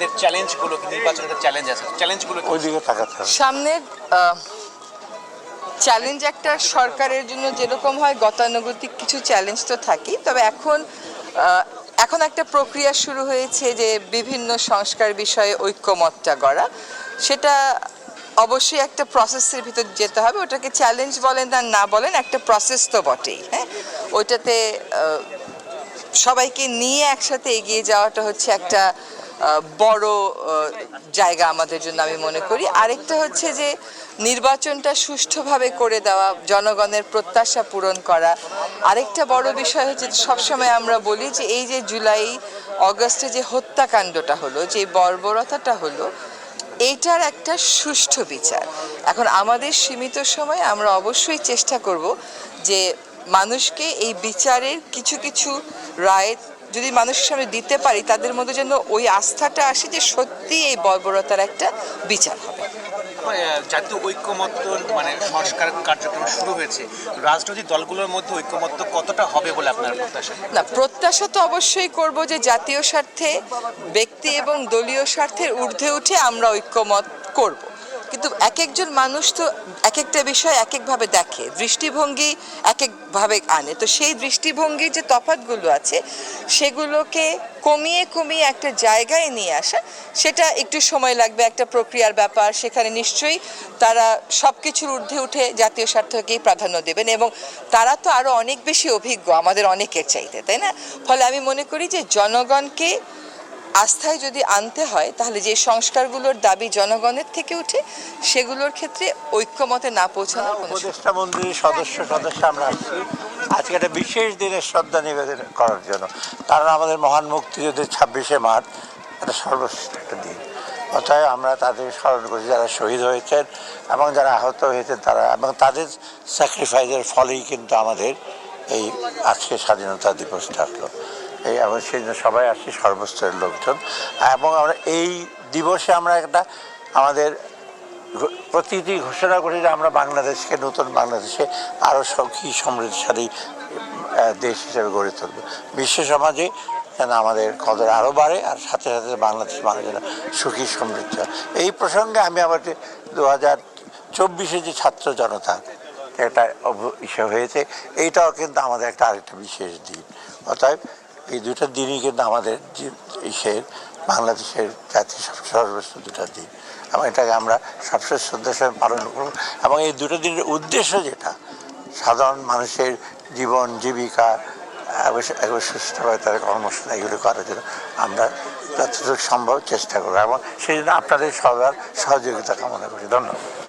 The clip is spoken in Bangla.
আপনাদের চ্যালেঞ্জগুলো নির্বাচনের চ্যালেঞ্জ আছে। চ্যালেঞ্জগুলো? ওইদিকে তাকাতে হবে। সামনের চ্যালেঞ্জ একটা সরকারের জন্য যেরকম হয় গতানুগতিক কিছু চ্যালেঞ্জ তো থাকি তবে এখন এখন একটা প্রক্রিয়া শুরু হয়েছে যে বিভিন্ন সংস্কার বিষয়ে ঐক্যমতটা গড়া। সেটা অবশ্যই একটা প্রসেসের ভিতর যেতে হবে। ওটাকে চ্যালেঞ্জ বলেন আর না বলেন একটা প্রসেস তো বটেই হ্যাঁ? ওইটাতে সবাইকে নিয়ে একসাথে এগিয়ে যাওয়াটা হচ্ছে একটা বড় জায়গা আমাদের জন্য আমি মনে করি। আরেকটা হচ্ছে যে নির্বাচনটা সুষ্ঠুভাবে করে দেওয়া, জনগণের প্রত্যাশা পূরণ করা। আরেকটা বড় বিষয় হচ্ছে সবসময় আমরা বলি যে এই যে জুলাই, অগস্টে যে হত্যাকাণ্ডটা হলো, যে বর্বরতাটা হলো এইটার একটা সুষ্ঠু বিচার। এখন আমাদের সীমিত সময় আমরা অবশ্যই চেষ্টা করব যে মানুষকে এই বিচারের কিছু কিছু রায় যদি মানুষের সামনে দিতে পারি তাদের মধ্যে যেন ওই আস্থাটা আসে যে সত্যি এই বর্বরতার একটা বিচার হবে। জাতীয় ঐক্যমত্য মানে সংস্কার কার্যক্রম শুরু হয়েছে। রাজনৈতিক দলগুলোর মধ্যে ঐক্যমত্য কতটা হবে বলে আপনার প্রত্যাশা? না প্রত্যাশা তো অবশ্যই করব যে জাতীয় স্বার্থে ব্যক্তি এবং দলীয় স্বার্থের ঊর্ধ্বে উঠে আমরা ঐক্যমত করব। কিন্তু এক একজন মানুষ তো এক একটা বিষয় এক একভাবে দেখে, দৃষ্টিভঙ্গি এক একভাবে আনে। তো সেই দৃষ্টিভঙ্গির যে তফাতগুলো আছে, সেগুলোকে কমিয়ে কমিয়ে একটা জায়গায় নিয়ে আসা, সেটা একটু সময় লাগবে, একটা প্রক্রিয়ার ব্যাপার, সেখানে নিশ্চয়ই তারা সব কিছুর ঊর্ধ্বে উঠে জাতীয় স্বার্থকেই প্রাধান্য দেবেন এবং তারা তো আরও অনেক বেশি অভিজ্ঞ, আমাদের অনেকের চাইতে, তাই না? ফলে আমি মনে করি যে জনগণকে আস্থায় যদি আনতে হয়, তাহলে যে সংস্কারগুলোর দাবি জনগণের থেকে উঠে, সেগুলোর ক্ষেত্রে ঐক্যমতে না পৌঁছানোর কোনো উপদেষ্টা মন্ত্রীর সদস্য সদস্য, আমরা আসছি। আজকে একটা বিশেষ দিনের শ্রদ্ধা নিবেদন করার জন্য। কারণ আমাদের মহান মুক্তিযুদ্ধের ছাব্বিশে মার্চ একটা সর্বশ্রেষ্ঠ দিন। অতএব আমরা তাদের স্মরণ করি যারা শহীদ হয়েছেন এবং যারা আহত হয়েছেন তারা, এবং তাদের স্যাক্রিফাইসের ফলেই কিন্তু আমাদের এই আজকে স্বাধীনতা দিবসটা আসলো এই এবং সেই জন্য সবাই আসছি, সর্বস্তরের লোকজন। এবং আমরা এই দিবসে আমরা একটা আমাদের প্রতিটি ঘোষণা করি যে আমরা বাংলাদেশকে, নতুন বাংলাদেশে আরও সখী, সমৃদ্ধশালী দেশ হিসেবে গড়ে তুলব। বিশ্ব সমাজে যেন আমাদের কদর আরও বাড়ে আর সাথে সাথে বাংলাদেশ মানুষ যেন সুখী, সমৃদ্ধ। এই প্রসঙ্গে আমি আবার দু হাজার চব্বিশে যে ছাত্র জনতা একটা অভ- ইসে হয়েছে, এইটাও কিন্তু আমাদের একটা আরেকটা বিশেষ দিন। অতএব এই দুটো দিনই কিন্তু আমাদের ইসের, বাংলাদেশের জাতীয় সব- সর্বশ্রেষ্ঠ দুটো দিন। এবং এটাকে আমরা সবশেষ শ্রদ্ধার পালন করব। এবং এই দুটো দিনের উদ্দেশ্য যেটা, সাধারণ মানুষের জীবন, জীবিকা সুস্থভাবে তার কর্মশালা এগুলো করার জন্য আমরা যতটুকু সম্ভব চেষ্টা করব। এবং সেই জন্য আপনাদের সবার সহযোগিতা কামনা করি। ধন্যবাদ।